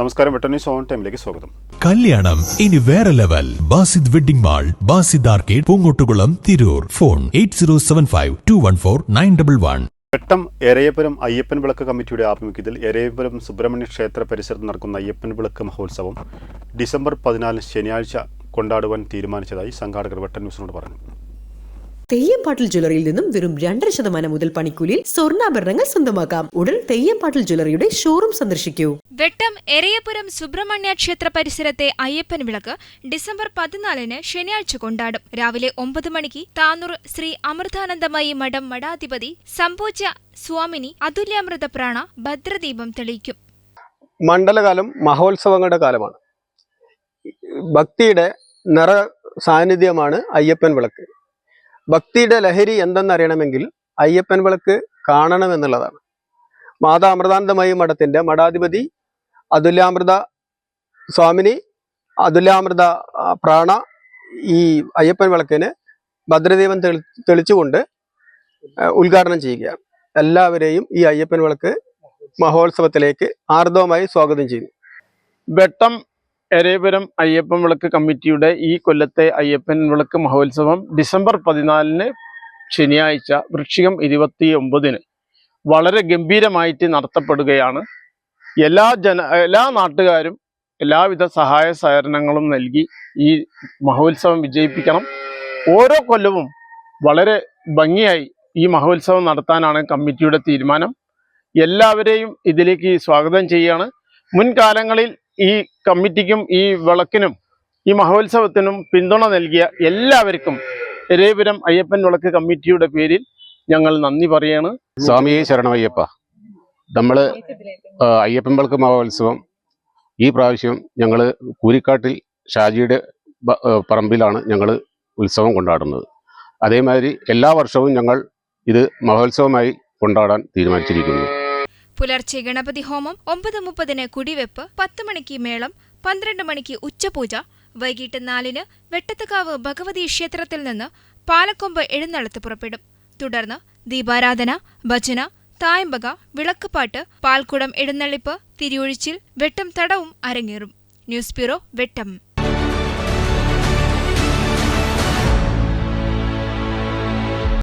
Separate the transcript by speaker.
Speaker 1: നമസ്കാരം butter news on ടൈമിലേക്ക് സ്വാഗതം.
Speaker 2: കല്യാണം ഇനി വേറെ level. Basid wedding mall Basid arcade Poongottukulam Tirur. Phone eight zero seven five two one four nine double one.
Speaker 1: Vettam Erayapuram Ayyappan വിളക്ക് കമ്മിറ്റിയുടെ ആഭിമുഖ്യത്തിൽ എരയപുരം സുബ്രഹ്മണ്യ ക്ഷേത്ര പരിസരത്ത് നടക്കുന്ന അയ്യപ്പൻ വിളക്ക് മഹോത്സവം ഡിസംബർ പതിനാലിന് ശനിയാഴ്ച കൊണ്ടാടുവാൻ തീരുമാനിച്ചതായി സംഘാടകർ വെട്ടൻ ന്യൂസിനോട് പറഞ്ഞു.
Speaker 3: തെയ്യംപാട്ടിൽ ജ്വല്ലറിയിൽ നിന്നും വെറും രണ്ടര ശതമാനം മുതൽ പണിക്കൂലിയിൽ സ്വർണാഭരണങ്ങൾ സ്വന്തമാക്കാം. ഉടൻ തെയ്യംപാട്ടിൽ ജ്വല്ലറിയുടെ ഷോറൂം സന്ദർശിക്കൂ.
Speaker 4: വെട്ടം എരയപുരം സുബ്രഹ്മണ്യ ക്ഷേത്ര പരിസരത്തെ അയ്യപ്പൻ വിളക്ക് ഡിസംബർ പതിനാലിന് ശനിയാഴ്ച കൊണ്ടാടും. രാവിലെ ഒമ്പത് മണിക്ക് താനൂർ ശ്രീ അമൃതാനന്ദമയി മഠം മഠാധിപതി സംഭോജ സ്വാമിനി അതുല്യാമൃത പ്രാണ ഭദ്രദീപം തെളിയിക്കും.
Speaker 5: മണ്ഡലകാലം മഹോത്സവങ്ങളുടെ കാലമാണ്. ഭക്തിയുടെ നിറ സാന്നിധ്യമാണ് അയ്യപ്പൻ വിളക്ക്. ഭക്തിയുടെ ലഹരി എന്തെന്നറിയണമെങ്കിൽ അയ്യപ്പൻ വിളക്ക് കാണണമെന്നുള്ളതാണ്. മാതാ അമൃതാനന്ദമയി മഠത്തിന്റെ മഠാധിപതി അതുല്യാമൃത സ്വാമിനി അതുല്യാമൃത പ്രാണ ഈ അയ്യപ്പൻ വിളക്കിന് ഭദ്രദീപം തെളി തെളിച്ചുകൊണ്ട് ഉദ്ഘാടനം ചെയ്യുകയാണ്. എല്ലാവരെയും ഈ അയ്യപ്പൻ വിളക്ക് മഹോത്സവത്തിലേക്ക് ആർദവമായി സ്വാഗതം ചെയ്യുന്നു.
Speaker 6: വെട്ടം എരേപുരം അയ്യപ്പൻ വിളക്ക് കമ്മിറ്റിയുടെ ഈ കൊല്ലത്തെ അയ്യപ്പൻ വിളക്ക് മഹോത്സവം ഡിസംബർ പതിനാലിന് ശനിയാഴ്ച വൃക്ഷികം ഇരുപത്തി ഒമ്പതിന് വളരെ ഗംഭീരമായിട്ട് നടത്തപ്പെടുകയാണ്. എല്ലാ ജന എല്ലാ നാട്ടുകാരും എല്ലാവിധ സഹായ സഹകരണങ്ങളും നൽകി ഈ മഹോത്സവം വിജയിപ്പിക്കണം. ഓരോ കൊല്ലവും വളരെ ഭംഗിയായി ഈ മഹോത്സവം നടത്താനാണ് കമ്മിറ്റിയുടെ തീരുമാനം. എല്ലാവരെയും ഇതിലേക്ക് സ്വാഗതം ചെയ്യുകയാണ് മുൻകാലങ്ങളിൽ ഈ കമ്മിറ്റിക്കും ഈ വിളക്കിനും ഈ മഹോത്സവത്തിനും പിന്തുണ നൽകിയ എല്ലാവർക്കും എരേപുരം അയ്യപ്പൻ വിളക്ക് കമ്മിറ്റിയുടെ പേരിൽ ഞങ്ങൾ നന്ദി പറയാണ്.
Speaker 7: സ്വാമിയെ ശരണമയ്യപ്പ നമ്മൾ അയ്യപ്പൻ വിളക്ക് മഹോത്സവം ഈ പ്രാവശ്യം ഞങ്ങൾ കൂരിക്കാട്ടിൽ ഷാജിയുടെ പറമ്പിലാണ് ഞങ്ങൾ ഉത്സവം കൊണ്ടാടുന്നത്. അതേമാതിരി എല്ലാ വർഷവും ഞങ്ങൾ ഇത് മഹോത്സവമായി കൊണ്ടാടാൻ തീരുമാനിച്ചിരിക്കുന്നു.
Speaker 4: പുലർച്ചെ ഗണപതി ഹോമം ഒമ്പത് മുപ്പതിന് കുടിവെപ്പ് പത്ത് മണിക്ക് മേളം പന്ത്രണ്ട് മണിക്ക് ഉച്ചപൂജ വൈകിട്ട് നാലിന് വെട്ടത്തുകാവ് ഭഗവതി ക്ഷേത്രത്തിൽ നിന്ന് പാലക്കൊമ്പ് എഴുന്നള്ളത്ത് പുറപ്പെടും. തുടർന്ന് ദീപാരാധന ഭജന തായമ്പക വിളക്കുപാട്ട് പാൽക്കുടം എഴുന്നള്ളിപ്പ് തിരിയൊഴിച്ചിൽ വെട്ടം തടവും അരങ്ങേറും. News bureau Vettam.